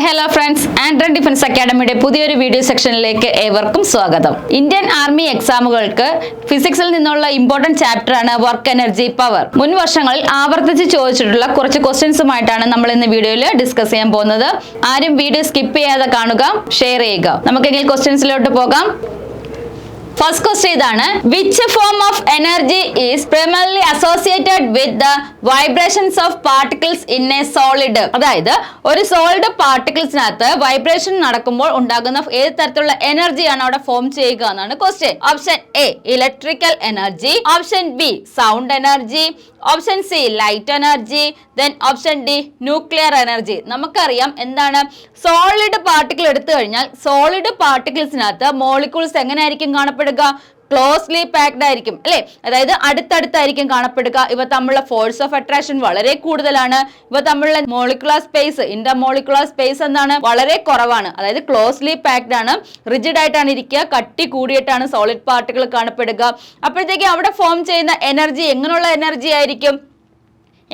Hello friends ആൻഡ്രൻ defence അക്കാഡമിയുടെ പുതിയൊരു വീഡിയോ സെക്ഷനിലേക്ക് ഏവർക്കും സ്വാഗതം. ഇന്ത്യൻ ആർമി എക്സാമുകൾക്ക് ഫിസിക്സിൽ നിന്നുള്ള ഇമ്പോർട്ടന്റ് ചാപ്റ്റർ ആണ് വർക്ക് എനർജി പവർ മുൻ വർഷങ്ങളിൽ ആവർത്തിച്ച് ചോദിച്ചിട്ടുള്ള കുറച്ച് ക്വസ്റ്റ്യൻസുമായിട്ടാണ് നമ്മൾ ഇന്ന് വീഡിയോയിൽ ഡിസ്കസ് ചെയ്യാൻ പോകുന്നത്. ആരും വീഡിയോ സ്കിപ്പ് ചെയ്യാതെ കാണുക ഷെയർ ചെയ്യുക. നമുക്കെങ്കിൽ ക്വസ്റ്റ്യൻസിലോട്ട് പോകാം. ഫസ്റ്റ് ക്വസ്റ്റ്യൻ ഇതാണ്. Which form of energy is primarily associated with the vibrations of particles in a solid അതായത് ഒരു സോളിഡ് പാർട്ടിക്കിൾസിനകത്ത് വൈബ്രേഷൻ നടക്കുമ്പോൾ ഉണ്ടാകുന്ന ഏത് തരത്തിലുള്ള എനർജിയാണ് അവിടെ ഫോം ചെയ്യുക എന്നാണ് question option A electrical energy option B sound energy option C light energy then option D nuclear energy നമുക്കറിയാം എന്താണ്? സോളിഡ് പാർട്ടിക്കിൾ എടുത്തു കഴിഞ്ഞാൽ സോളിഡ് പാർട്ടിക്കിൾസിനകത്ത് മോളിക്യൂൾസ് എങ്ങനെയായിരിക്കും കാണപ്പെടുക. ക്ലോസ്ലി പാക്ഡ് ആയിരിക്കും അല്ലെ? അതായത് അടുത്തടുത്തായിരിക്കും കാണപ്പെടുക. ഇവ തമ്മിലുള്ള ഫോഴ്സ് ഓഫ് അട്രാക്ഷൻ വളരെ കൂടുതലാണ്. ഇവ തമ്മിലുള്ള molecular space intermolecular space എന്താണ് വളരെ കുറവാണ്. അതായത് ക്ലോസ്ലി പാക്ഡ് ആണ് റിജിഡ് ആയിട്ടാണ് ഇരിക്കുക കട്ടി കൂടിയിട്ടാണ് സോളിഡ് പാർട്ടിക്കിൾ കാണപ്പെടുക. അപ്പോഴത്തേക്ക് അവിടെ ഫോം ചെയ്യുന്ന എനർജി എങ്ങനെയുള്ള എനർജി ആയിരിക്കും?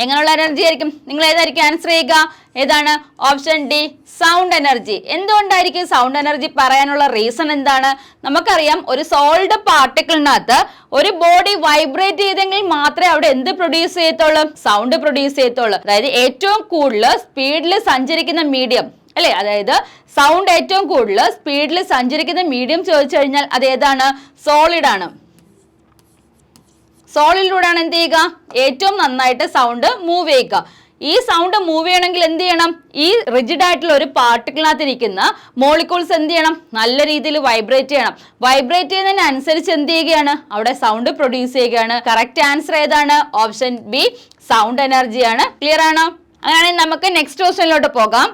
എങ്ങനെയുള്ള എനർജി ആയിരിക്കും? നിങ്ങൾ ഏതായിരിക്കും? ആൻസർ ചെയ്യുക. ഏതാണ്? ഓപ്ഷൻ ഡി സൗണ്ട് എനർജി എന്തുകൊണ്ടായിരിക്കും സൗണ്ട് എനർജി പറയാനുള്ള റീസൺ എന്താണ്? നമുക്കറിയാം ഒരു സോൾഡ് പാർട്ടിക്കിളിനകത്ത് ഒരു ബോഡി വൈബ്രേറ്റ് ചെയ്തെങ്കിൽ മാത്രമേ അവിടെ എന്ത് പ്രൊഡ്യൂസ് ചെയ്യത്തുള്ളൂ? സൗണ്ട് പ്രൊഡ്യൂസ് ചെയ്യത്തുള്ളൂ. അതായത് ഏറ്റവും കൂടുതൽ സ്പീഡിൽ സഞ്ചരിക്കുന്ന മീഡിയം അല്ലേ? അതായത് സൗണ്ട് ഏറ്റവും കൂടുതൽ സ്പീഡിൽ സഞ്ചരിക്കുന്ന മീഡിയം ചോദിച്ചു കഴിഞ്ഞാൽ അത് ഏതാണ്? സോളിഡ് ആണ്. സോളിലൂടെയാണ് എന്ത് ചെയ്യുക? ഏറ്റവും നന്നായിട്ട് സൗണ്ട് മൂവ് ചെയ്യുക. ഈ സൗണ്ട് മൂവ് ചെയ്യണമെങ്കിൽ എന്ത് ചെയ്യണം? ഈ റിജിഡ് ആയിട്ടുള്ള ഒരു പാർട്ടിക്കിളിനകത്ത് ഇരിക്കുന്ന മോളിക്യൂൾസ് എന്ത് ചെയ്യണം? നല്ല രീതിയിൽ വൈബ്രേറ്റ് ചെയ്യണം. വൈബ്രേറ്റ് ചെയ്യുന്നതിനനുസരിച്ച് എന്ത് ചെയ്യുകയാണ്? അവിടെ സൗണ്ട് പ്രൊഡ്യൂസ് ചെയ്യുകയാണ്. കറക്റ്റ് ആൻസർ ഏതാണ്? ഓപ്ഷൻ ബി സൗണ്ട് എനർജിയാണ് ക്ലിയർ ആണോ? അങ്ങനെയാണെങ്കിൽ നമുക്ക് നെക്സ്റ്റ് ക്വസ്റ്റ്യനിലോട്ട് പോകാം.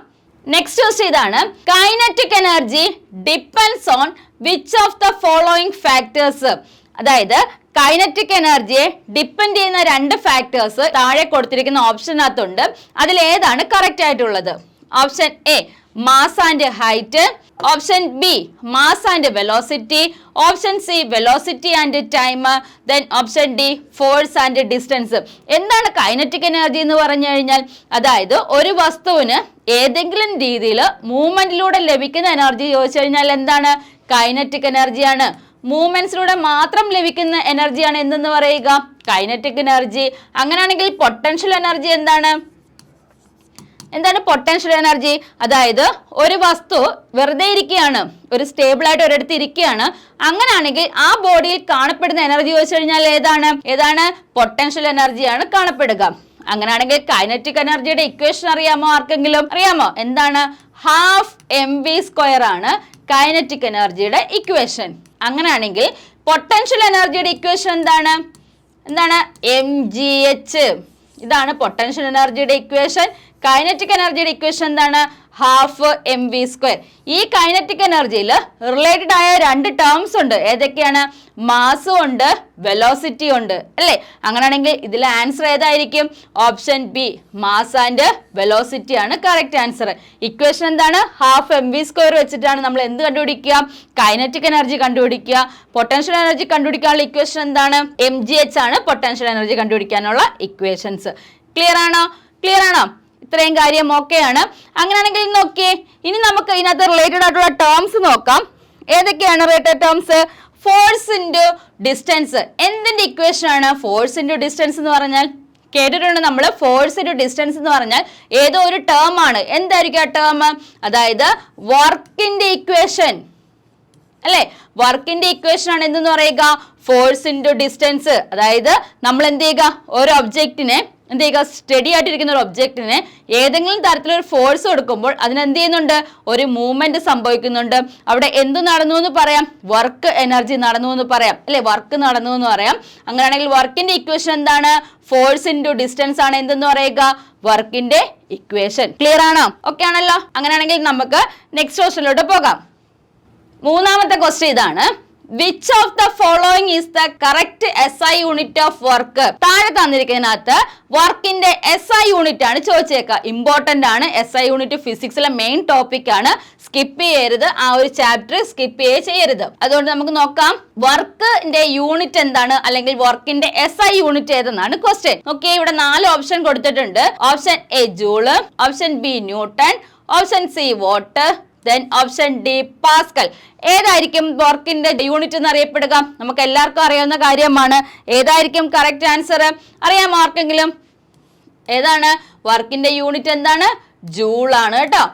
നെക്സ്റ്റ് ക്വസ്റ്റ്യൻ ഇതാണ്. Kinetic energy depends on which of the following factors അതായത് കൈനറ്റിക് എനർജിയെ ഡിപ്പെൻഡ് ചെയ്യുന്ന രണ്ട് ഫാക്ടേഴ്സ് താഴെ കൊടുത്തിരിക്കുന്ന ഓപ്ഷനകത്തുണ്ട് അതിൽ ഏതാണ് കറക്റ്റ് ആയിട്ടുള്ളത്? Option A mass and height option B mass and velocity option C velocity and time then option D force and distance എന്താണ് കൈനറ്റിക് എനർജി എന്ന് പറഞ്ഞു കഴിഞ്ഞാൽ? അതായത് ഒരു വസ്തുവിന് ഏതെങ്കിലും രീതിയിൽ മൂവ്മെന്റിലൂടെ ലഭിക്കുന്ന എനർജി ചോദിച്ചു കഴിഞ്ഞാൽ എന്താണ്? കൈനറ്റിക് എനർജിയാണ് മൂവ്മെന്റ്സിലൂടെ മാത്രം ലഭിക്കുന്ന എനർജിയാണ് എന്തെന്ന് പറയുക? കൈനറ്റിക് എനർജി അങ്ങനെയാണെങ്കിൽ പൊട്ടൻഷ്യൽ എനർജി എന്താണ്? എന്താണ് പൊട്ടൻഷ്യൽ എനർജി അതായത് ഒരു വസ്തു വെറുതെ ഇരിക്കുകയാണ് ഒരു സ്റ്റേബിൾ ആയിട്ട് ഒരിടത്ത് ഇരിക്കുകയാണ്. അങ്ങനെയാണെങ്കിൽ ആ ബോഡിയിൽ കാണപ്പെടുന്ന എനർജി ചോദിച്ചു കഴിഞ്ഞാൽ ഏതാണ്? ഏതാണ്? പൊട്ടൻഷ്യൽ എനർജിയാണ് കാണപ്പെടുക. അങ്ങനെയാണെങ്കിൽ കൈനറ്റിക് എനർജിയുടെ ഇക്വേഷൻ അറിയാമോ ആർക്കെങ്കിലും? അറിയാമോ? എന്താണ്? ഹാഫ് എം വി സ്ക്വയർ ആണ്. കൈനറ്റിക് എനർജിയുടെ ഇക്വേഷൻ അങ്ങനെയാണെങ്കിൽ പൊട്ടൻഷ്യൽ എനർജിയുടെ ഇക്വേഷൻ എന്താണ്? എന്താണ്? എം ജി എച്ച് ഇതാണ് പൊട്ടൻഷ്യൽ എനർജിയുടെ ഇക്വേഷൻ കൈനറ്റിക് എനർജിയുടെ ഇക്വേഷൻ എന്താണ്? ഹാഫ് എം വി സ്ക്വയർ ഈ കൈനറ്റിക് എനർജിയിൽ റിലേറ്റഡ് ആയ രണ്ട് ടേംസ് ഉണ്ട്. ഏതൊക്കെയാണ്? മാസും ഉണ്ട് വെലോസിറ്റി ഉണ്ട്. അല്ലേ? അങ്ങനെയാണെങ്കിൽ ഇതിൽ ആൻസർ ഏതായിരിക്കും? Option B mass and velocity ആണ് കറക്റ്റ് ആൻസർ ഇക്വേഷൻ എന്താണ്? ഹാഫ് എം വി സ്ക്വയർ വെച്ചിട്ടാണ് നമ്മൾ എന്ത് കണ്ടുപിടിക്കുക? കൈനറ്റിക് എനർജി കണ്ടുപിടിക്കുക. പൊട്ടൻഷ്യൽ എനർജി കണ്ടുപിടിക്കാനുള്ള ഇക്വേഷൻ എന്താണ്? എം ജി എച്ച് ആണ് പൊട്ടൻഷ്യൽ എനർജി കണ്ടുപിടിക്കാനുള്ള ഇക്വേഷൻസ് ക്ലിയർ ആണോ? ക്ലിയർ ആണോ? ഇത്രയും കാര്യം ഓക്കെയാണ്. അങ്ങനെയാണെങ്കിൽ നോക്കിയേ. ഇനി നമുക്ക് ഇതിനകത്ത് റിലേറ്റഡ് ആയിട്ടുള്ള ടേംസ് നോക്കാം. ഏതൊക്കെയാണ് related terms force into distance എന്തിന്റെ ഇക്വേഷൻ ആണ് ഫോഴ്സ് ഇന്റു ഡിസ്റ്റൻസ് എന്ന് പറഞ്ഞാൽ? കേട്ടിട്ടുണ്ട് നമ്മൾ ഫോഴ്സ് ഇന്റു ഡിസ്റ്റൻസ് എന്ന് പറഞ്ഞാൽ ഏതോ ഒരു ടേം ആണ്. എന്തായിരിക്കും ആ ടേം അതായത് വർക്കിന്റെ ഇക്വേഷൻ അല്ലെ? വർക്കിന്റെ ഇക്വേഷൻ ആണ് എന്തെന്ന് പറയുക? ഫോഴ്സ് ഇന്റു ഡിസ്റ്റൻസ് അതായത് നമ്മൾ എന്ത് ചെയ്യുക? ഒരു ഒബ്ജക്റ്റിനെ എന്ത് ചെയ്യുക സ്റ്റഡി ആയിട്ടിരിക്കുന്ന ഒരു ഒബ്ജക്റ്റിന് ഏതെങ്കിലും തരത്തിലൊരു ഫോഴ്സ് കൊടുക്കുമ്പോൾ അതിന് എന്ത് ചെയ്യുന്നുണ്ട് ഒരു മൂവ്മെന്റ് സംഭവിക്കുന്നുണ്ട്. അവിടെ എന്ത് നടന്നു എന്ന് പറയാം. വർക്ക് എനർജി നടന്നു എന്ന് പറയാം. അല്ലെ? വർക്ക് നടന്നു എന്ന് പറയാം. അങ്ങനെയാണെങ്കിൽ വർക്കിന്റെ ഇക്വേഷൻ എന്താണ്? ഫോഴ്സ് ഇന്റു ഡിസ്റ്റൻസ് ആണ് എന്തെന്ന് പറയുക? വർക്കിന്റെ ഇക്വേഷൻ ക്ലിയർ ആണോ? ഓക്കെ ആണല്ലോ. അങ്ങനെയാണെങ്കിൽ നമുക്ക് നെക്സ്റ്റ് ക്വസ്റ്റിനിലോട്ട് പോകാം. മൂന്നാമത്തെ ക്വസ്റ്റ്യൻ ഇതാണ്. Which of the following is the correct S I unit of work താഴെ തന്നിരിക്കുന്നതിനകത്ത് വർക്കിന്റെ എസ് ഐ യൂണിറ്റ് ആണ് ചോദിച്ചേക്കുക. ഇമ്പോർട്ടന്റ് ആണ്. എസ് ഐ യൂണിറ്റ് ഫിസിക്സിലെ മെയിൻ ടോപ്പിക് ആണ്. സ്കിപ്പ് ചെയ്യരുത്. ആ ഒരു ചാപ്റ്റർ സ്കിപ്പ് ചെയ്യേ ചെയ്യരുത്. അതുകൊണ്ട് നമുക്ക് നോക്കാം. വർക്കിന്റെ യൂണിറ്റ് എന്താണ്? അല്ലെങ്കിൽ വർക്കിന്റെ എസ് ഐ യൂണിറ്റ് ഏതെന്നാണ് ക്വസ്റ്റ്യൻ ഓക്കെ ഇവിടെ നാല് ഓപ്ഷൻ കൊടുത്തിട്ടുണ്ട്. Option A joule. Option B newton. Option C watt then option D pascal ഏതായിരിക്കും വർക്കിന്റെ യൂണിറ്റ് എന്ന് അറിയപ്പെടുക? നമുക്ക് എല്ലാവർക്കും അറിയാവുന്ന കാര്യമാണ്. ഏതായിരിക്കും കറക്റ്റ് ആൻസർ അറിയാം ആർക്കെങ്കിലും? ഏതാണ്? വർക്കിന്റെ യൂണിറ്റ് എന്താണ്? ജൂൾ ആണ് കേട്ടോ.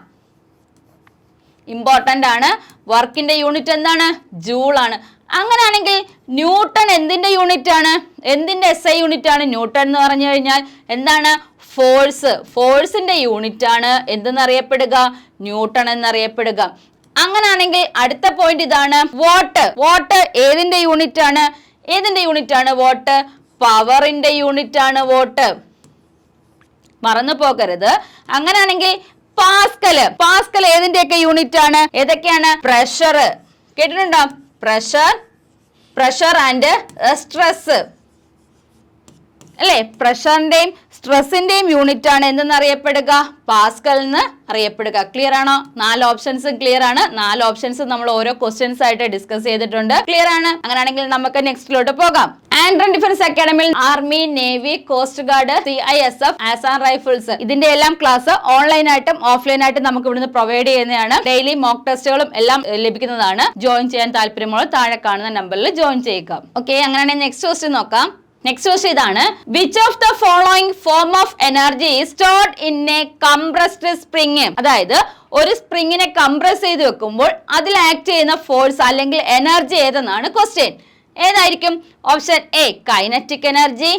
ഇമ്പോർട്ടന്റ് ആണ്. വർക്കിന്റെ യൂണിറ്റ് എന്താണ്? ജൂൾ ആണ്. അങ്ങനെയാണെങ്കിൽ ന്യൂട്ടൺ എന്തിന്റെ യൂണിറ്റ് ആണ്? എന്തിന്റെ എസ് ഐ യൂണിറ്റ് ആണ്? ന്യൂട്ടൺ എന്ന് പറഞ്ഞു കഴിഞ്ഞാൽ എന്താണ്? ഫോഴ്സ് ഫോഴ്സിന്റെ യൂണിറ്റ് ആണ് എന്തെന്നറിയപ്പെടുക? ന്യൂട്ടൺ എന്നറിയപ്പെടുക. അങ്ങനാണെങ്കിൽ അടുത്ത പോയിന്റ് ഇതാണ് വാട്ട്. വാട്ട് ഏതിന്റെ യൂണിറ്റ് ആണ് ഏതിന്റെ യൂണിറ്റ് ആണ് വാട്ട്? പവറിന്റെ യൂണിറ്റ് ആണ് വോട്ട്. മറന്നു പോകരുത്. അങ്ങനാണെങ്കിൽ പാസ്കൽ പാസ്കൽ ഏതിന്റെയൊക്കെ യൂണിറ്റ് ആണ് ഏതൊക്കെയാണ്? പ്രഷർ. കേട്ടിട്ടുണ്ടോ? Pressure pressure and stress. അല്ലേ? പ്രഷറിന്റെയും സ്ട്രെസ്സിന്റെയും യൂണിറ്റ് ആണ് എന്തെന്ന് അറിയപ്പെടുക പാസ്കൽ എന്ന് അറിയപ്പെടുക. ക്ലിയർ ആണോ? നാല് ഓപ്ഷൻസും ക്ലിയർ ആണ്. നാല് ഓപ്ഷൻസ് നമ്മൾ ഓരോ ക്വസ്റ്റ്യൻസ് ആയിട്ട് ഡിസ്കസ് ചെയ്തിട്ടുണ്ട്. ക്ലിയർ ആണ്? അങ്ങനെയാണെങ്കിൽ നമുക്ക് നെക്സ്റ്റിലോട്ട് പോകാം. ആൻഡ്രൻ defence അക്കാഡമിയിൽ army navy coast guard C I S F Assam rifles ഇതിന്റെ എല്ലാം ക്ലാസ് ഓൺലൈൻ ആയിട്ടും ഓഫ്ലൈൻ ആയിട്ടും നമുക്ക് ഇവിടുന്ന് പ്രൊവൈഡ് ചെയ്യുന്നതാണ്. ഡെയിലി മോക്ക് ടെസ്റ്റുകളും എല്ലാം ലഭിക്കുന്നതാണ്. ജോയിൻ ചെയ്യാൻ താല്പര്യമുള്ള താഴെ കാണുന്ന നമ്പറിൽ ജോയിൻ ചെയ്യുക. ഓക്കെ അങ്ങനെയാണെങ്കിൽ നെക്സ്റ്റ് ക്വസ്റ്റ്യൻ നോക്കാം. നെക്സ്റ്റ് ക്വസ്റ്റ് ഇതാണ്. Which of the following form of energy stored in a compressed spring അതായത് ഒരു സ്പ്രിങ്ങിനെ കംപ്രസ് ചെയ്ത് വെക്കുമ്പോൾ അതിൽ ആക്ട് ചെയ്യുന്ന ഫോഴ്സ് അല്ലെങ്കിൽ എനർജി ഏതെന്നാണ് ക്വസ്റ്റ്യൻ ഏതായിരിക്കും? Option A kinetic energy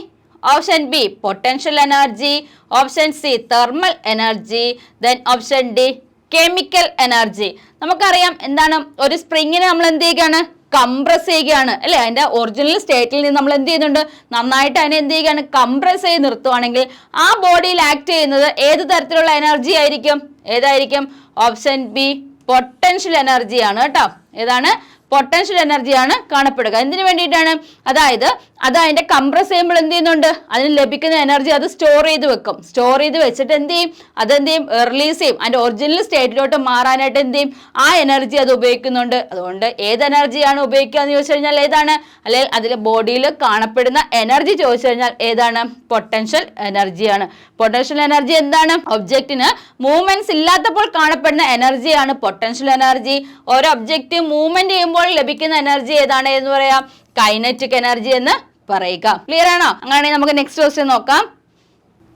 option B potential energy option C thermal energy then option D chemical energy നമുക്കറിയാം എന്താണ്? ഒരു സ്പ്രിങ്ങിനെ നമ്മൾ എന്ത് ചെയ്യുകയാണ്? കംപ്രസ് ചെയ്യുകയാണ്. അല്ലെ? അതിന്റെ ഒറിജിനൽ സ്റ്റേറ്റിൽ നിന്ന് നമ്മൾ എന്ത് ചെയ്യുന്നുണ്ട്? നന്നായിട്ട് അതിനെ എന്ത് ചെയ്യുകയാണ്? കംപ്രസ് ചെയ്ത് നിർത്തുവാണെങ്കിൽ ആ ബോഡിയിൽ ആക്ട് ചെയ്യുന്നത് ഏത് തരത്തിലുള്ള എനർജി ആയിരിക്കും? ഏതായിരിക്കും? ഓപ്ഷൻ ബി പൊട്ടൻഷ്യൽ എനർജിയാണ് കേട്ടോ. ഏതാണ്? പൊട്ടൻഷ്യൽ എനർജിയാണ് കാണപ്പെടുക. എന്തിനു വേണ്ടിയിട്ടാണ്? അതായത് അത് അതിന്റെ കംപ്രസ് ചെയ്യുമ്പോൾ എന്ത് ചെയ്യുന്നുണ്ട്? അതിന് ലഭിക്കുന്ന എനർജി അത് സ്റ്റോർ ചെയ്ത് വെക്കും. സ്റ്റോർ ചെയ്ത് വെച്ചിട്ട് എന്ത് ചെയ്യും? അതെന്ത് ചെയ്യും? റിലീസ് ചെയ്യും. അതിന്റെ ഒറിജിനൽ സ്റ്റേറ്റിലോട്ട് മാറാനായിട്ട് എന്ത് ചെയ്യും? ആ എനർജി അത് ഉപയോഗിക്കുന്നുണ്ട്. അതുകൊണ്ട് ഏത് എനർജിയാണ് ഉപയോഗിക്കുക എന്ന് ചോദിച്ചു കഴിഞ്ഞാൽ ഏതാണ്? അല്ലെങ്കിൽ അതിൽ ബോഡിയിൽ കാണപ്പെടുന്ന എനർജി ചോദിച്ചു കഴിഞ്ഞാൽ ഏതാണ്? പൊട്ടൻഷ്യൽ എനർജിയാണ് പൊട്ടൻഷ്യൽ എനർജി എന്താണ്? ഒബ്ജക്റ്റിന് മൂവ്മെന്റ്സ് ഇല്ലാത്തപ്പോൾ കാണപ്പെടുന്ന എനർജിയാണ് പൊട്ടൻഷ്യൽ എനർജി ഒരു ഒബ്ജക്റ്റ് മൂവ്മെന്റ് ചെയ്യുമ്പോൾ ലഭിക്കുന്ന എനർജി ഏതാണ് എന്ന് പറയാം. കൈനറ്റിക് എനർജി എന്ന് പറയുക. ക്ലിയർ ആണോ? അങ്ങനെയാണെങ്കിൽ നമുക്ക് നെക്സ്റ്റ് ക്വസ്റ്റ്യൻ നോക്കാം.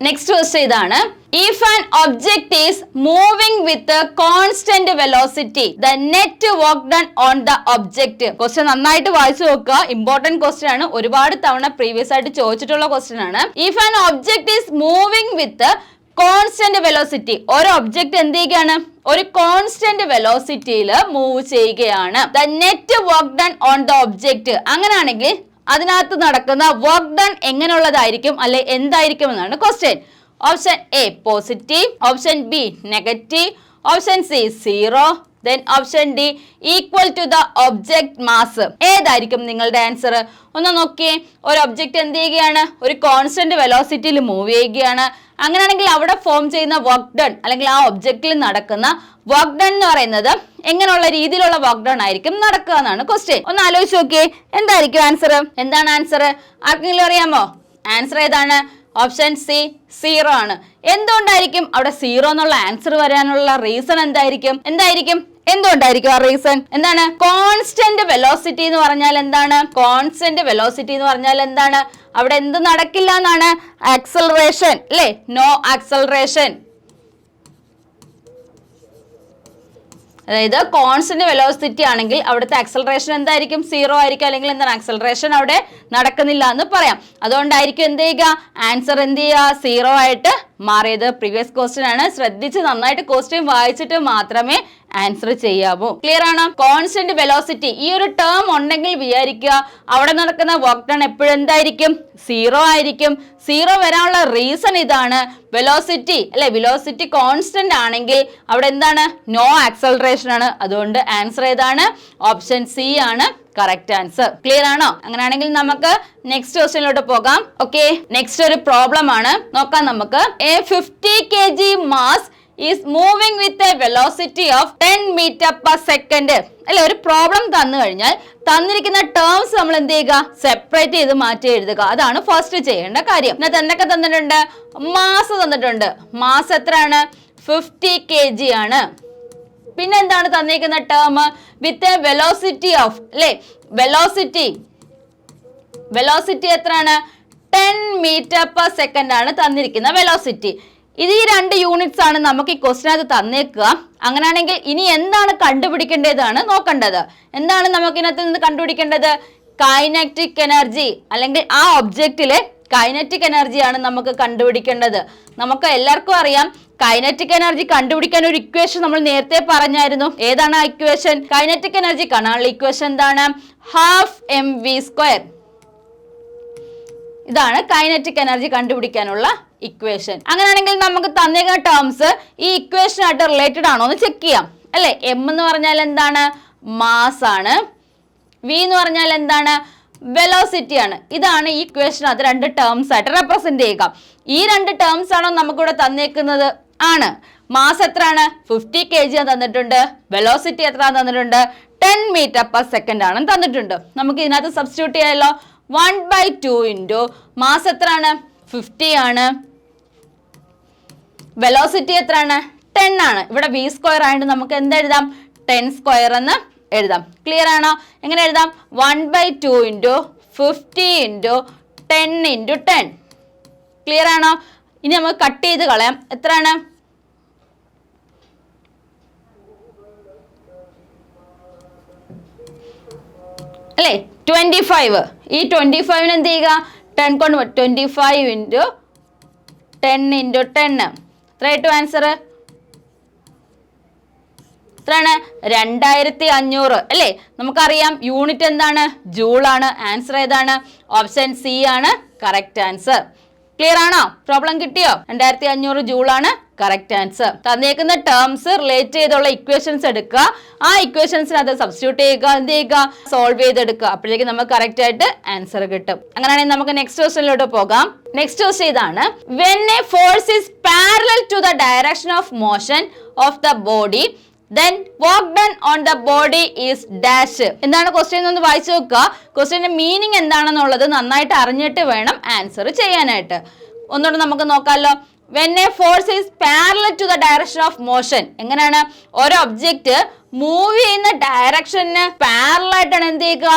നെക്സ്റ്റ് ക്വസ്റ്റ്യൻ ഇതാണ്. If an object is moving with constant velocity the net work done on the object question നന്നായിട്ട് വായിച്ചു നോക്കുക. ഇമ്പോർട്ടന്റ് ക്വസ്റ്റ്യൻ ആണ്. ഒരുപാട് തവണ പ്രീവിയസ് ആയിട്ട് ചോദിച്ചിട്ടുള്ള ക്വസ്റ്റ്യൻ ആണ്. If an object is moving with constant velocity ഒരു ഒബ്ജക്റ്റ് എന്ത് ചെയ്യുകയാണ്? ഒരു കോൺസ്റ്റന്റ് വെലോസിറ്റിയിൽ മൂവ് ചെയ്യുകയാണ്. The net work done on the object അങ്ങനെയാണെങ്കിൽ അതിനകത്ത് നടക്കുന്ന വർക്ക് ഡൺ എങ്ങനെയുള്ളതായിരിക്കും? അല്ലെ എന്തായിരിക്കും എന്നാണ് question option A positive option B negative option C zero then option D equal to the object mass ഏതായിരിക്കും നിങ്ങളുടെ ആൻസർ ഒന്ന് നോക്കിയേ. ഒരു ഒബ്ജക്റ്റ് എന്ത് ചെയ്യുകയാണ്? ഒരു കോൺസ്റ്റന്റ് വെലോസിറ്റിയിൽ മൂവ് ചെയ്യുകയാണ്. അങ്ങനെയാണെങ്കിൽ അവിടെ ഫോം ചെയ്യുന്ന വർക്ക് ഡൺ അല്ലെങ്കിൽ ആ ഒബ്ജക്റ്റിൽ നടക്കുന്ന വർക്ക് ഡൺ എന്ന് പറയുന്നത് എങ്ങനെയുള്ള രീതിയിലുള്ള വർക്ക് ഡൺ ആയിരിക്കും നടക്കുക എന്നാണ് ക്വസ്റ്റ്യൻ ഒന്ന് ആലോചിച്ച് നോക്കിയേ. എന്തായിരിക്കും ആൻസർ എന്താണ് ആൻസർ ആർക്കെങ്കിലും അറിയാമോ? ആൻസർ ഏതാണ്? ഓപ്ഷൻ സി സീറോ ആണ്. എന്തുകൊണ്ടായിരിക്കും അവിടെ സീറോ എന്നുള്ള ആൻസർ വരാനുള്ള റീസൺ എന്തായിരിക്കും? എന്തായിരിക്കും? എന്തുകൊണ്ടായിരിക്കും ആ റീസൺ എന്താണ്? കോൺസ്റ്റന്റ് വെലോസിറ്റി എന്ന് പറഞ്ഞാൽ എന്താണ്? കോൺസ്റ്റന്റ് വെലോസിറ്റി എന്ന് പറഞ്ഞാൽ എന്താണ്? അവിടെ എന്ത് നടക്കില്ല എന്നാണ് ആക്സലറേഷൻ അല്ലേ? നോ ആക്സലറേഷൻ അതായത് കോൺസ്റ്റന്റ് വെലോസിറ്റി ആണെങ്കിൽ അവിടുത്തെ ആക്സലറേഷൻ എന്തായിരിക്കും? സീറോ ആയിരിക്കും. അല്ലെങ്കിൽ എന്താണ്? ആക്സലറേഷൻ അവിടെ നടക്കുന്നില്ല എന്ന് പറയാം. അതുകൊണ്ടായിരിക്കും എന്ത് ചെയ്യുക? ആൻസർ എന്ത് ചെയ്യുക? സീറോ ആയിട്ട് മാറിയത്. പ്രീവിയസ് ക്വസ്റ്റ്യൻ ആണ്. ശ്രദ്ധിച്ച് നന്നായിട്ട് ക്വസ്റ്റ്യൻ വായിച്ചിട്ട് മാത്രമേ ആൻസർ ചെയ്യാവൂ. ക്ലിയർ ആണോ? കോൺസ്റ്റന്റ് വെലോസിറ്റി ഈ ഒരു ടേം ഉണ്ടെങ്കിൽ വിചാരിക്കുക. അവിടെ നടക്കുന്ന വർക്ക് ടൺ എപ്പോഴും എന്തായിരിക്കും സീറോ ആയിരിക്കും. സീറോ വരാനുള്ള റീസൺ ഇതാണ്. വെലോസിറ്റി അല്ലെ വെലോസിറ്റി കോൺസ്റ്റന്റ് ആണെങ്കിൽ അവിടെ എന്താണ്? നോ ആക്സലറേഷൻ ആണ്. അതുകൊണ്ട് ആൻസർ ഏതാണ്? ഓപ്ഷൻ സി ആണ്. കറക്റ്റ് ആൻസർ ക്ലിയർ ആണോ? അങ്ങനെയാണെങ്കിൽ നമുക്ക് നെക്സ്റ്റ് ക്വസ്റ്റ്യനിലോട്ട് പോകാം. ഓക്കെ നെക്സ്റ്റ് ഒരു പ്രോബ്ലം ആണ്. നോക്കാം നമുക്ക്. A fifty K G mass is moving with a velocity of ten metre per second അല്ലെ ഒരു പ്രോബ്ലം തന്നു കഴിഞ്ഞാൽ തന്നിരിക്കുന്ന ടേംസ് നമ്മൾ എന്ത് ചെയ്യുക? സെപ്പറേറ്റ് ചെയ്ത് മാറ്റി എഴുതുക. അതാണ് ഫസ്റ്റ് ചെയ്യേണ്ട കാര്യം. ഇതിനകത്ത് എന്തൊക്കെ തന്നിട്ടുണ്ട്? മാസ് തന്നിട്ടുണ്ട്. മാസ് എത്രയാണ്? ഫിഫ്റ്റി കെ ജി ആണ്. പിന്നെ എന്താണ് തന്നിരിക്കുന്ന term with a velocity of അല്ലേ വെലോസിറ്റി വെലോസിറ്റി എത്രയാണ്? ടെൻ മീറ്റർ പെർ സെക്കൻഡ് ആണ് തന്നിരിക്കുന്ന വെലോസിറ്റി ഇത് ഈ രണ്ട് യൂണിറ്റ്സ് ആണ് നമുക്ക് ഈ ക്വസ്റ്റിനകത്ത് തന്നേക്കുക. അങ്ങനെയാണെങ്കിൽ ഇനി എന്താണ് കണ്ടുപിടിക്കേണ്ടതാണ് നോക്കേണ്ടത്. എന്താണ് നമുക്ക് ഇതിനകത്ത് നിന്ന് കണ്ടുപിടിക്കേണ്ടത്? കൈനറ്റിക് എനർജി അല്ലെങ്കിൽ ആ ഒബ്ജക്റ്റിലെ കൈനറ്റിക് എനർജിയാണ് നമുക്ക് കണ്ടുപിടിക്കേണ്ടത്. നമുക്ക് എല്ലാവർക്കും അറിയാം കൈനറ്റിക് എനർജി കണ്ടുപിടിക്കാൻ ഒരു ഇക്വേഷൻ നമ്മൾ നേരത്തെ പറഞ്ഞായിരുന്നു. ഏതാണ് ആ ഇക്വേഷൻ കൈനറ്റിക് എനർജി കാണാനുള്ള ഇക്വേഷൻ എന്താണ്? ഹാഫ് എം വി സ്ക്വയർ ഇതാണ് കൈനറ്റിക് എനർജി കണ്ടുപിടിക്കാനുള്ള ഇക്വേഷൻ അങ്ങനെയാണെങ്കിൽ നമുക്ക് തന്നേക്കുന്ന ടേംസ് ഈ ഇക്വേഷനായിട്ട് റിലേറ്റഡ് ആണോ എന്ന് ചെക്ക് ചെയ്യാം. അല്ലെ? എം എന്ന് പറഞ്ഞാൽ എന്താണ്? മാസ് ആണ്. വി എന്ന് പറഞ്ഞാൽ എന്താണ്? വെലോസിറ്റി ആണ്. ഇതാണ് ഈ അത് രണ്ട് ടേംസ് ആയിട്ട് റെപ്രസെന്റ് ചെയ്യുക. ഈ രണ്ട് ടേംസ് ആണോ നമുക്കിവിടെ തന്നേക്കുന്നത്? ആണ്. മാസ് എത്രയാണ്? ഫിഫ്റ്റി കെ ജി ആണ് തന്നിട്ടുണ്ട്. വെലോസിറ്റി എത്ര തന്നിട്ടുണ്ട്? ടെൻ മീറ്റർ പെർ സെക്കൻഡ് ആണ് തന്നിട്ടുണ്ട്. നമുക്ക് ഇതിനകത്ത് സബ്സ്റ്റിറ്റ്യൂട്ട് ചെയ്യാമല്ലോ one by two into mass എത്രയാണ്? ഫിഫ്റ്റി ആണ്. വെലോസിറ്റി എത്രയാണ്? ടെൻ ആണ്. ഇവിടെ വി സ്ക്വയർ ആയതുകൊണ്ട് നമുക്ക് എന്ത് എഴുതാം ടെൻ സ്ക്വയർ എന്ന് എഴുതാം. ക്ലിയർ ആണോ? എങ്ങനെ എഴുതാം? One by two into fifty into ten into ten clear ആണോ? ഇനി നമുക്ക് കട്ട് ചെയ്ത് കളയാം. എത്രയാണ്? അല്ലേ? ട്വന്റി ഫൈവ് ഈ ട്വന്റി ഫൈവിന് എന്ത് ചെയ്യുക? ടെൻ കൊണ്ട് twenty five into ten into ten എത്ര കിട്ടും ആൻസർ എത്രയാണ്? രണ്ടായിരത്തി അഞ്ഞൂറ് അല്ലേ? നമുക്കറിയാം യൂണിറ്റ് എന്താണ്? ജൂൾ ആണ്. ആൻസർ ഏതാണ്? ഓപ്ഷൻ സി ആണ്. കറക്റ്റ് ആൻസർ ക്ലിയർ ആണോ? പ്രോബ്ലം കിട്ടിയോ? രണ്ടായിരത്തി അഞ്ഞൂറ് ജൂൾ ആണ്. കറക്റ്റ് ആൻസർ തന്നേക്കുന്ന ടേംസ് റിലേറ്റ് ചെയ്തുള്ള ഇക്വേഷൻസ് എടുക്കുക. ആ ഇക്വേഷൻസിന് അത് സബ്സ്റ്റിറ്റ്യൂട്ട് ചെയ്യുക. എന്ത് ചെയ്യുക? സോൾവ് ചെയ്തെടുക്കുക. അപ്പോഴേക്കും നമുക്ക് കറക്റ്റ് ആയിട്ട് ആൻസർ കിട്ടും. അങ്ങനെയാണെങ്കിൽ നമുക്ക് നെക്സ്റ്റ് ക്വസ്റ്റനിലോട്ട് പോകാം. നെക്സ്റ്റ് ക്വസ്റ്റൻ ഇതാണ്. When a force is parallel to the direction of motion of the body then work done on the body is dash എന്താണ് ക്വസ്റ്റ്യൻ ഒന്ന് വായിച്ചു നോക്കുക. ക്വസ്റ്റ്യന്റെ മീനിങ് എന്താണെന്നുള്ളത് നന്നായിട്ട് അറിഞ്ഞിട്ട് വേണം ആൻസർ ചെയ്യാനായിട്ട്. ഒന്നുകൂടെ നമുക്ക് നോക്കാമല്ലോ when a force is parallel to the direction of motion എങ്ങനെയാണ്? ഒരു ഒബ്ജക്റ്റ് മൂവ് ചെയ്യുന്ന ഡയറക്ഷന് പാരലായിട്ടാണ് എന്ത് ചെയ്യുക?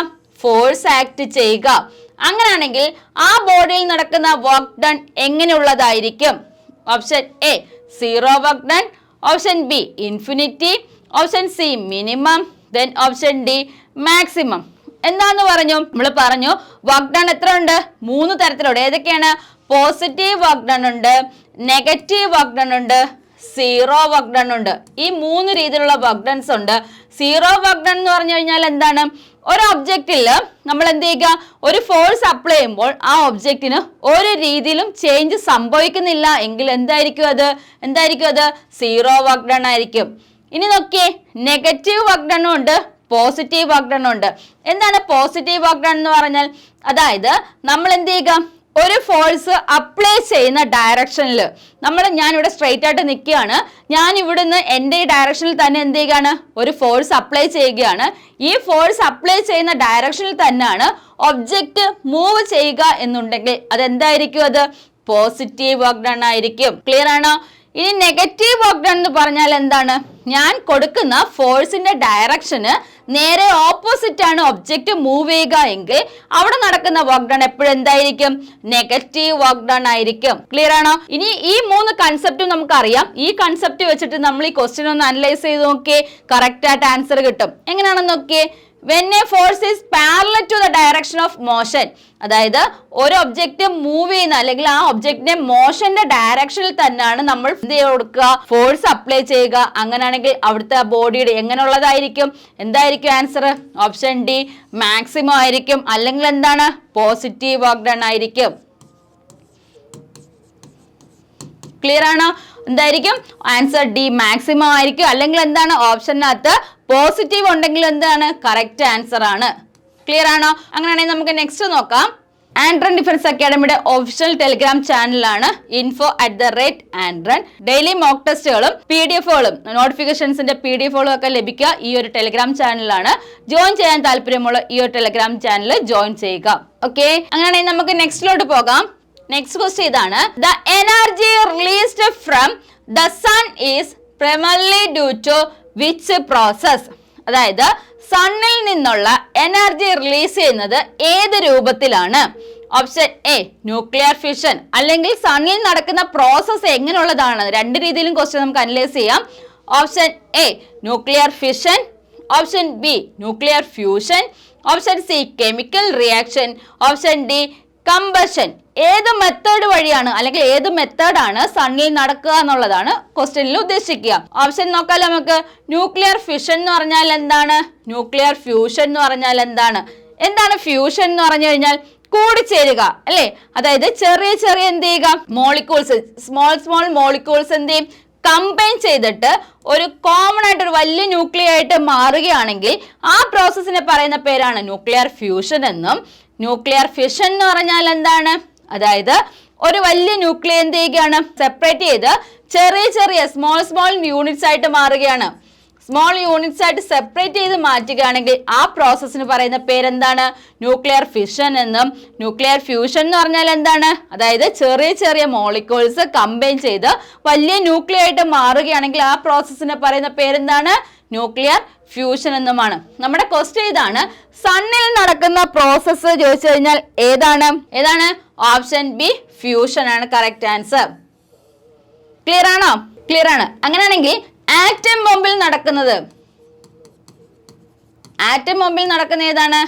ഫോഴ്സ് ആക്ട് ചെയ്യുക. അങ്ങനെയാണെങ്കിൽ ആ ബോഡിയിൽ നടക്കുന്ന work done എങ്ങനെയുള്ളതായിരിക്കും? Option A zero work done option B infinity option C minimum then option D maximum എന്താന്ന് പറഞ്ഞു? നമ്മൾ പറഞ്ഞു വർക്ക് ഡൺ എത്ര ഉണ്ട് മൂന്ന് തരത്തിലുണ്ട്. ഏതൊക്കെയാണ്? പോസിറ്റീവ് വർക്ക് ഡൺ ഉണ്ട് നെഗറ്റീവ് വർക്ക് ഡൺ ഉണ്ട് സീറോ വർക്ക് ഡൺ ഉണ്ട്. ഈ മൂന്ന് രീതിയിലുള്ള വർക്ക് ഡൺസ് ഉണ്ട്. സീറോ വർക്ക് ഡൺ എന്ന് പറഞ്ഞു കഴിഞ്ഞാൽ എന്താണ്? ഒരു ഒബ്ജക്റ്റിൽ നമ്മൾ എന്ത് ചെയ്യുക? ഒരു ഫോഴ്സ് അപ്ലൈ ചെയ്യുമ്പോൾ ആ ഒബ്ജക്റ്റിന് ഒരു രീതിയിലും ചേഞ്ച് സംഭവിക്കുന്നില്ല എങ്കിൽ എന്തായിരിക്കും അത്? എന്തായിരിക്കും അത്? സീറോ വർക്ക് ഡൺ ആയിരിക്കും. ഇനി നോക്കിയേ. നെഗറ്റീവ് വർക്ക് ഉണ്ട്. പോസിറ്റീവ് വർക്ക് ഡൺ ഉണ്ട്. എന്താണ് പോസിറ്റീവ് വർക്ക് ഡൺ എന്ന് പറഞ്ഞാൽ? അതായത് നമ്മൾ എന്ത് ചെയ്യുക? ഒരു ഫോഴ്സ് അപ്ലൈ ചെയ്യുന്ന ഡയറക്ഷനിൽ നമ്മൾ ഞാനിവിടെ സ്ട്രെയിറ്റ് ആയിട്ട് നിൽക്കുകയാണ്. ഞാൻ ഇവിടുന്ന് എന്റെ ഈ ഡയറക്ഷനിൽ തന്നെ എന്ത് ചെയ്യുകയാണ്? ഒരു ഫോഴ്സ് അപ്ലൈ ചെയ്യുകയാണ്. ഈ ഫോഴ്സ് അപ്ലൈ ചെയ്യുന്ന ഡയറക്ഷനിൽ തന്നെയാണ് ഒബ്ജക്റ്റ് മൂവ് ചെയ്യുക എന്നുണ്ടെങ്കിൽ അതെന്തായിരിക്കും അത്? പോസിറ്റീവ് വർക്ക് ഡൺ ആയിരിക്കും. ക്ലിയർ ആണോ? ഇനി നെഗറ്റീവ് വർക്ക് ഡൺ എന്ന് പറഞ്ഞാൽ എന്താണ്? ഞാൻ കൊടുക്കുന്ന ഫോഴ്സിന്റെ ഡയറക്ഷന് നേരെ ഓപ്പോസിറ്റ് ആണ് ഒബ്ജക്റ്റ് മൂവ് ചെയ്യുക എങ്കിൽ അവിടെ നടക്കുന്ന വർക്ക് ഡൺ എപ്പോഴും എന്തായിരിക്കും? നെഗറ്റീവ് വർക്ക് ഡൺ ആയിരിക്കും. ക്ലിയർ ആണോ? ഇനി ഈ മൂന്ന് കൺസെപ്റ്റും നമുക്കറിയാം. ഈ കൺസെപ്റ്റ് വെച്ചിട്ട് നമ്മൾ ഈ ക്വസ്റ്റ്യൻ ഒന്ന് അനലൈസ് ചെയ്ത് നോക്കിയേ. കറക്റ്റ് ആയിട്ട് ആൻസർ കിട്ടും. എങ്ങനെയാണെന്ന് നോക്കിയേ? When a force is parallel to the direction of motion അതായത് ഒരു ഒബ്ജക്റ്റ് മൂവ് ചെയ്യുന്ന അല്ലെങ്കിൽ ആ ഒബ്ജക്റ്റിന്റെ മോഷന്റെ ഡയറക്ഷനിൽ തന്നെയാണ് നമ്മൾ കൊടുക്കുക? ഫോഴ്സ് അപ്ലൈ ചെയ്യുക. അങ്ങനെയാണെങ്കിൽ അവിടുത്തെ ബോഡിയുടെ എങ്ങനെയുള്ളതായിരിക്കും? എന്തായിരിക്കും ആൻസർ ഓപ്ഷൻ ഡി മാക്സിമം ആയിരിക്കും. അല്ലെങ്കിൽ എന്താണ്? പോസിറ്റീവ് വർക്ക് ഡൺ ആയിരിക്കും. ക്ലിയർ ആണോ? എന്തായിരിക്കും? ആൻസർ ഡി മാക്സിമം ആയിരിക്കും. അല്ലെങ്കിൽ എന്താണ്? ഓപ്ഷനകത്ത് പോസിറ്റീവ് ഉണ്ടെങ്കിൽ എന്താണ്? കറക്റ്റ് ആൻസർ ആണ്. ക്ലിയർ ആണോ? അങ്ങനെയാണെങ്കിൽ നമുക്ക് നെക്സ്റ്റ് നോക്കാം. ആൻഡ്രൻ ഡിഫൻസ് അക്കാഡമിയുടെ ഒഫീഷ്യൽ ടെലിഗ്രാം ചാനലാണ് ഇൻഫോ അറ്റ് ദ റേറ്റ് ആൻഡ്രൻ ഡെയിലി മോക്ക് ടെസ്റ്റുകളും പി ഡി എഫുകളും നോട്ടിഫിക്കേഷൻസിന്റെ പി ഡി എഫുകളും ഒക്കെ ലഭിക്കുക ഈ ഒരു ടെലിഗ്രാം ചാനലാണ് ജോയിൻ ചെയ്യാൻ താല്പര്യമുള്ള ഈ ഒരു ടെലിഗ്രാം ചാനൽ ജോയിൻ ചെയ്യുക. ഓക്കെ അങ്ങനെയാണെങ്കിൽ നമുക്ക് നെക്സ്റ്റിലോട്ട് പോകാം. നെക്സ്റ്റ് ക്വസ്റ്റ് ഇതാണ്. The energy released from the sun is primarily due to which process അതായത് സണ്ണിൽ നിന്നുള്ള എനർജി റിലീസ് ചെയ്യുന്നത് ഏത് രൂപത്തിലാണ്? ഓപ്ഷൻ എ ന്യൂക്ലിയർ ഫ്യൂഷൻ അല്ലെങ്കിൽ സണ്ണിൽ നടക്കുന്ന പ്രോസസ്സ് എങ്ങനെയുള്ളതാണ്? രണ്ട് രീതിയിലും ക്വസ്റ്റ്യൻ നമുക്ക് അനലൈസ് ചെയ്യാം. Option A nuclear fission option B nuclear fusion option C chemical reaction option D combustion ഏത് മെത്തേഡ് വഴിയാണ് അല്ലെങ്കിൽ ഏത് മെത്തേഡാണ് സണ്ണിൽ നടക്കുക എന്നുള്ളതാണ് ക്വസ്റ്റ്യനിൽ ഉദ്ദേശിക്കുക. ഓപ്ഷൻ നോക്കാം നമുക്ക്. ന്യൂക്ലിയർ ഫിഷൻ എന്ന് പറഞ്ഞാൽ എന്താണ്? ന്യൂക്ലിയർ ഫ്യൂഷൻ എന്ന് പറഞ്ഞാൽ എന്താണ്? എന്താണ് ഫ്യൂഷൻ എന്ന് പറഞ്ഞു കഴിഞ്ഞാൽ കൂടിച്ചേരുക അല്ലേ? അതായത് ചെറിയ ചെറിയ എന്ത് ചെയ്യുക? മോളിക്യൂൾസ് സ്മോൾ സ്മോൾ മോളിക്യൂൾസ് എന്ത് ചെയ്യും? കമ്പൈൻ ചെയ്തിട്ട് ഒരു കോമൺ ആയിട്ട് ഒരു വലിയ ന്യൂക്ലിയർ ആയിട്ട് മാറുകയാണെങ്കിൽ ആ പ്രോസസ്സിനെ പറയുന്ന പേരാണ് ന്യൂക്ലിയർ ഫ്യൂഷൻ എന്നും. ന്യൂക്ലിയർ ഫിഷൻ എന്ന് പറഞ്ഞാൽ എന്താണ്? അതായത് ഒരു വലിയ ന്യൂക്ലിയർ എന്ത് ചെയ്യുകയാണ് സെപ്പറേറ്റ് ചെയ്ത് ചെറിയ ചെറിയ സ്മോൾ സ്മോൾ യൂണിറ്റ്സ് ആയിട്ട് മാറുകയാണ്. സ്മോൾ യൂണിറ്റ്സ് ആയിട്ട് സെപ്പറേറ്റ് ചെയ്ത് മാറ്റുകയാണെങ്കിൽ ആ പ്രോസസ്സിന് പറയുന്ന പേരെന്താണ്? ന്യൂക്ലിയർ ഫിഷൻ എന്നും ന്യൂക്ലിയർ ഫ്യൂഷൻ എന്ന് പറഞ്ഞാൽ എന്താണ്? അതായത് ചെറിയ ചെറിയ മോളിക്യൂൾസ് കമ്പൈൻ ചെയ്ത് വലിയ ന്യൂക്ലിയർ ആയിട്ട് മാറുകയാണെങ്കിൽ ആ പ്രോസസ്സിന് പറയുന്ന പേരെന്താണ്? ന്യൂക്ലിയർ ഫ്യൂഷൻ എന്നുമാണ്. നമ്മുടെ ക്വസ്റ്റ്യൻ ഇതാണ് സണ്ണിൽ നടക്കുന്ന പ്രോസസ്സ് ചോദിച്ചു കഴിഞ്ഞാൽ ഏതാണ്? ഏതാണ്? ഓപ്ഷൻ ബി ഫ്യൂഷൻ ആണ് കറക്റ്റ് ആൻസർ ക്ലിയർ ആണോ? ക്ലിയർ ആണ്. അങ്ങനെയാണെങ്കിൽ ആറ്റം ബോംബിൽ നടക്കുന്നത് ആറ്റം ബോംബിൽ നടക്കുന്ന ഏതാണ്?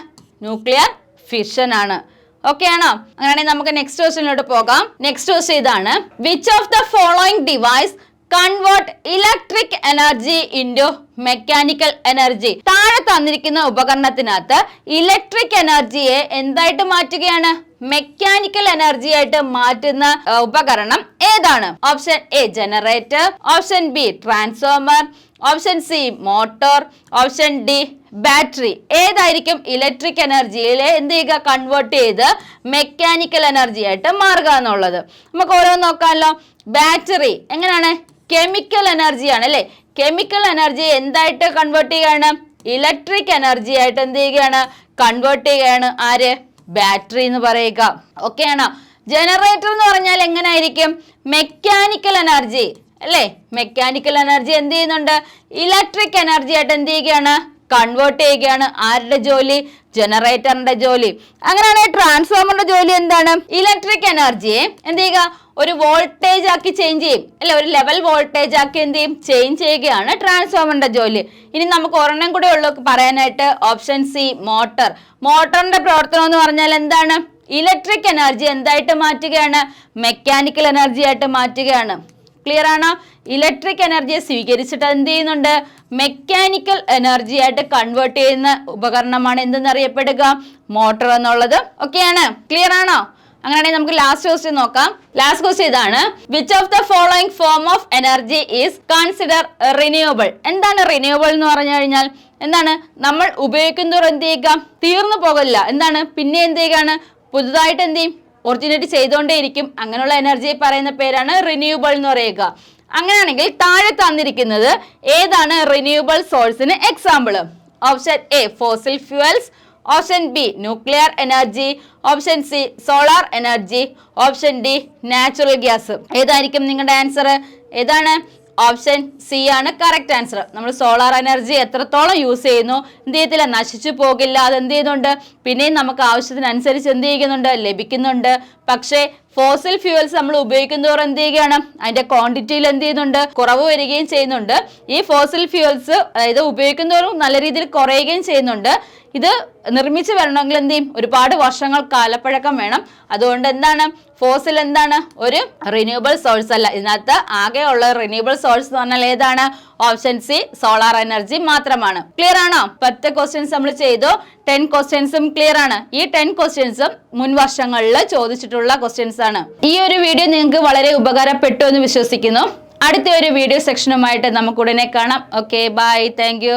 ന്യൂക്ലിയർ ഫിഷൻ ആണ്. ഓക്കെ ആണോ? അങ്ങനെയാണെങ്കിൽ നമുക്ക് നെക്സ്റ്റ് ക്വസ്റ്റ്യനിലോട്ട് പോകാം. നെക്സ്റ്റ് ക്വസ്റ്റ്യൻ ഇതാണ് which of the following device convert electric energy into mechanical energy താഴെ തന്നിരിക്കുന്ന ഉപകരണത്തിനകത്ത് ഇലക്ട്രിക് എനർജിയെ എന്തായിട്ട് മാറ്റുകയാണ്? മെക്കാനിക്കൽ എനർജി ആയിട്ട് മാറ്റുന്ന ഉപകരണം ഏതാണ്? Option A generator option B transformer option C motor option D battery ഏതായിരിക്കും ഇലക്ട്രിക് എനർജിയിലെ എന്ത് ചെയ്യുക? കൺവേർട്ട് ചെയ്ത് മെക്കാനിക്കൽ എനർജി ആയിട്ട് മാറുക എന്നുള്ളത്. നമുക്ക് ഓരോന്ന് നോക്കാമല്ലോ. ബാറ്ററി എങ്ങനെയാണ്? കെമിക്കൽ എനർജിയാണ് അല്ലേ? കെമിക്കൽ എനർജി എന്തായിട്ട് കൺവേർട്ട് ചെയ്യുകയാണ് ഇലക്ട്രിക് എനർജി ആയിട്ട് എന്ത് ചെയ്യുകയാണ്? കൺവേർട്ട് ചെയ്യുകയാണ്. ആര്? ബാറ്ററി എന്ന് പറയുക. ഓക്കെയാണോ ജനറേറ്റർ എന്ന് പറഞ്ഞാൽ എങ്ങനെയായിരിക്കും? മെക്കാനിക്കൽ എനർജി അല്ലേ? മെക്കാനിക്കൽ എനർജി എന്ത് ചെയ്യുന്നുണ്ട്? ഇലക്ട്രിക് എനർജി ആയിട്ട് എന്ത് ചെയ്യുകയാണ്? കൺവേർട്ട് ചെയ്യുകയാണ്. ആരുടെ ജോലി? ജനറേറ്ററിന്റെ ജോലി. അങ്ങനെയാണെങ്കിൽ ട്രാൻസ്ഫോമറിന്റെ ജോലി എന്താണ്? ഇലക്ട്രിക് എനർജിയെ എന്ത് ചെയ്യുക? ഒരു വോൾട്ടേജ് ആക്കി ചേഞ്ച് ചെയ്യും. അല്ലെ? ഒരു ലെവൽ വോൾട്ടേജ് ആക്കി എന്ത് ചെയ്യും? ചേഞ്ച് ചെയ്യുകയാണ് ട്രാൻസ്ഫോമറിന്റെ ജോലി. ഇനി നമുക്ക് ഒരെണ്ണം കൂടെ ഉള്ളൂ. പറയാനായിട്ട് ഓപ്ഷൻ സി മോട്ടർ മോട്ടറിന്റെ പ്രവർത്തനം എന്ന് പറഞ്ഞാൽ എന്താണ്? ഇലക്ട്രിക് എനർജി എന്തായിട്ട് മാറ്റുകയാണ്? മെക്കാനിക്കൽ എനർജി ആയിട്ട് മാറ്റുകയാണ്. ക്ലിയർ ആണോ. ഇലക്ട്രിക് എനർജിയെ സ്വീകരിച്ചിട്ട് എന്ത് ചെയ്യുന്നുണ്ട്? മെക്കാനിക്കൽ എനർജി ആയിട്ട് കൺവേർട്ട് ചെയ്യുന്ന ഉപകരണമാണ് എന്തെന്നറിയപ്പെടുക? മോട്ടോർ എന്നുള്ളത്. ഒക്കെയാണ് ക്ലിയർ ആണോ? അങ്ങനെയാണെങ്കിൽ നമുക്ക് ലാസ്റ്റ് ക്വസ്റ്റ്യൻ നോക്കാം. ലാസ്റ്റ് ക്വസ്റ്റ്യൻ ഇതാണ്. Which of the following form of energy is consider renewable എന്താണ് റിന്യൂവബിൾ എന്ന് പറഞ്ഞു കഴിഞ്ഞാൽ? എന്താണ്? നമ്മൾ ഉപയോഗിക്കുന്നവർ എന്ത് ചെയ്യുക? തീർന്നു പോകില്ല എന്താണ്? പിന്നെ എന്ത് ചെയ്യുകയാണ്? പുതുതായിട്ട് എന്ത് ചെയ്യും? ഒറിജിനേറ്റ് ചെയ്തുകൊണ്ടേയിരിക്കും അങ്ങനെയുള്ള എനർജി പറയുന്ന പേരാണ് റിന്യൂവബിൾ എന്ന് പറയുക. അങ്ങനെയാണെങ്കിൽ താഴെ തന്നിരിക്കുന്നത് ഏതാണ് റിന്യൂവബിൾ സോഴ്സിന് example option A fossil fuels option B nuclear energy option C solar energy option D natural gas ഏതായിരിക്കും നിങ്ങളുടെ ആൻസർ ഏതാണ്? ഓപ്ഷൻ സി ആണ് കറക്റ്റ് ആൻസർ. നമ്മൾ സോളാർ എനർജി എത്രത്തോളം യൂസ് ചെയ്യുന്നു എന്ത് ചെയ്യത്തില്ല നശിച്ചു പോകില്ല അത് എന്ത് ചെയ്യുന്നുണ്ട്? പിന്നെയും നമുക്ക് ആവശ്യത്തിനനുസരിച്ച് എന്ത് ചെയ്യുന്നുണ്ട്? ലഭിക്കുന്നുണ്ട്. പക്ഷേ ഫോസിൽ ഫ്യൂവൽസ് നമ്മൾ ഉപയോഗിക്കുന്നതോറും എന്ത് ചെയ്യുകയാണ്? അതിന്റെ ക്വാണ്ടിറ്റിയിൽ എന്ത് ചെയ്യുന്നുണ്ട്? കുറവ് വരികയും ചെയ്യുന്നുണ്ട്. ഈ ഫോസിൽ ഫ്യൂവൽസ് അതായത് ഉപയോഗിക്കുന്നതോറും നല്ല രീതിയിൽ കുറയുകയും ചെയ്യുന്നുണ്ട്. ഇത് നിർമ്മിച്ച് വരണമെങ്കിൽ എന്ത് ചെയ്യും? ഒരുപാട് വർഷങ്ങൾ കാലപ്പഴക്കം വേണം. അതുകൊണ്ട് എന്താണ്? ഫോസിൽ എന്താണ്? ഒരു റിന്യൂവബിൾ സോഴ്സ് അല്ല. ഇതിനകത്ത് ആകെ ഉള്ള റിന്യൂവബിൾ സോഴ്സ് എന്ന് പറഞ്ഞാൽ ഏതാണ്? ഓപ്ഷൻ സി സോളാർ എനർജി മാത്രമാണ്. ക്ലിയർ ആണോ? പത്ത് ക്വസ്റ്റ്യൻസ് നമ്മൾ ചെയ്തു. ടെൻ ക്വസ്റ്റ്യൻസും ക്ലിയർ ആണ്. ഈ ടെൻ ക്വസ്റ്റ്യൻസും മുൻ വർഷങ്ങളിൽ ചോദിച്ചിട്ടുള്ള ക്വസ്റ്റ്യൻസ് ആണ്. ഈ ഒരു വീഡിയോ നിങ്ങൾക്ക് വളരെ ഉപകാരപ്പെട്ടു എന്ന് വിശ്വസിക്കുന്നു. അടുത്ത ഒരു വീഡിയോ സെക്ഷനുമായിട്ട് നമുക്ക് ഉടനെ കാണാം. Okay bye thank